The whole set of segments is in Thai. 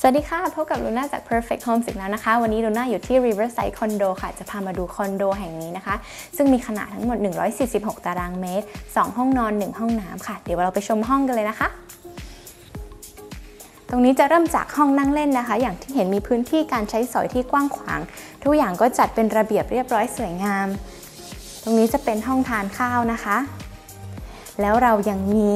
สวัสดีค่ะ พบกับลูน่าจาก Perfect Homes อีกแล้วนะคะ วันนี้ลูน่าอยู่ที่ Riverside Condo ค่ะ จะพามาดูคอนโดแห่งนี้นะคะ ซึ่งมีขนาดทั้งหมด 146 ตารางเมตร 2 ห้องนอน 1 ห้องน้ำค่ะ เดี๋ยวเราไปชมห้องกันเลยนะคะ ตรงนี้จะเริ่มจากห้องนั่งเล่นนะคะ อย่างที่เห็นมีพื้นที่การใช้สอยที่กว้างขวาง ทุกอย่างก็จัดเป็นระเบียบเรียบร้อยสวยงาม ตรงนี้จะเป็นห้องทานข้าวนะคะ แล้วเรายังมี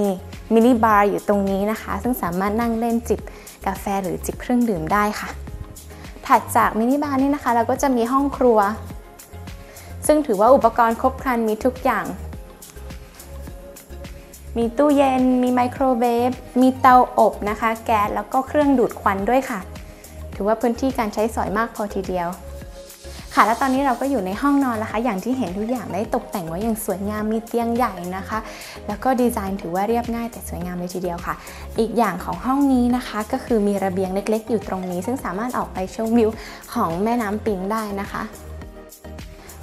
มินิบาร์อยู่ตรงนี้นะคะ ซึ่งสามารถนั่งเล่นจิบกาแฟหรือจิบเครื่องดื่มได้ค่ะ ถัดจากมินิบาร์นี่นะคะ เราก็จะมีห้องครัว ซึ่งถือว่าอุปกรณ์ครบครันมีทุกอย่าง มีตู้เย็น มีไมโครเวฟ มีเตาอบนะคะ แก๊สแล้วก็เครื่องดูดควันด้วยค่ะ ถือว่าพื้นที่การใช้สอยมากพอทีเดียว ค่ะ แล้วตอนนี้เราก็อยู่ในห้องนอนแล้วคะ อย่างที่เห็นทุกอย่างได้ตกแต่งไว้อย่างสวยงามมีเตียงใหญ่นะคะ แล้วก็ดีไซน์ถือว่าเรียบง่ายแต่สวยงามเลยทีเดียวค่ะ อีกอย่างของห้องนี้นะคะ ก็คือมีระเบียงเล็ก ๆ อยู่ตรงนี้ ซึ่งสามารถออกไปชมวิวของแม่น้ำปิงได้นะคะ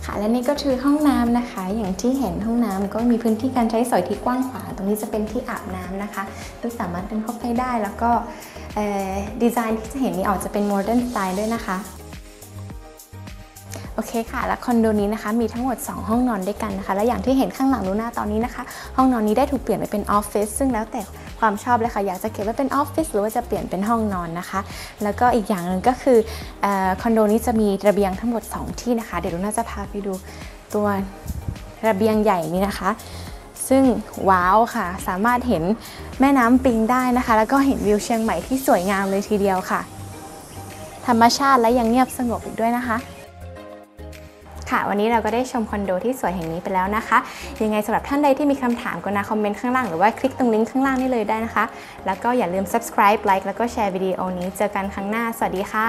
ค่ะและนี่ก็คือห้องน้ำนะคะ อย่างที่เห็นห้องน้ำก็มีพื้นที่การใช้สอยที่กว้างขวางตรงนี้จะเป็นที่อาบน้ำนะคะซึ่สามารถเดินเข้าไปได้แล้วก็ดีไซน์ที่จะเห็นนี้ออกจะเป็นโมเดิร์นสไตล์ด้วยนะคะ โอเคค่ะ และคอนโดนี้นะคะมีทั้งหมด 2 ห้องนอนด้วยกันนะคะ และอย่างที่เห็นข้างหลังนูหน้าตอนนี้นะคะ ห้องนอนนี้ได้ถูกเปลี่ยนไปเป็นออฟฟิศซึ่งแล้วแต่ความชอบเลยค่ะ อยากจะเก็บไว้เป็นออฟฟิศหรือว่าจะเปลี่ยนเป็นห้องนอนนะคะ แล้วก็อีกอย่างหนึ่งก็คือคอนโดนี้จะมีระเบียงทั้งหมด 2 ที่นะคะ เดี๋ยวนูน่าจะพาไปดูตัวระเบียงใหญ่นี้นะคะ ซึ่งว้าวค่ะ สามารถเห็นแม่น้ำปิงได้นะคะ แล้วก็เห็นวิวเชียงใหม่ที่สวยงามเลยทีเดียวค่ะ ธรรมชาติและยังเงียบสงบอีกด้วยนะคะ ค่ะ วันนี้เราก็ได้ชมคอนโดที่สวยแห่งนี้ไปแล้วนะคะ ยังไงสำหรับท่านใดที่มีคำถามก็นาคอมเมนต์ข้างล่างหรือว่าคลิกตรงลิงก์ข้างล่างนี่เลยได้นะคะ แล้วก็อย่าลืม subscribe like แล้วก็แชร์วิดีโอนี้เจอกันครั้งหน้า สวัสดีค่ะ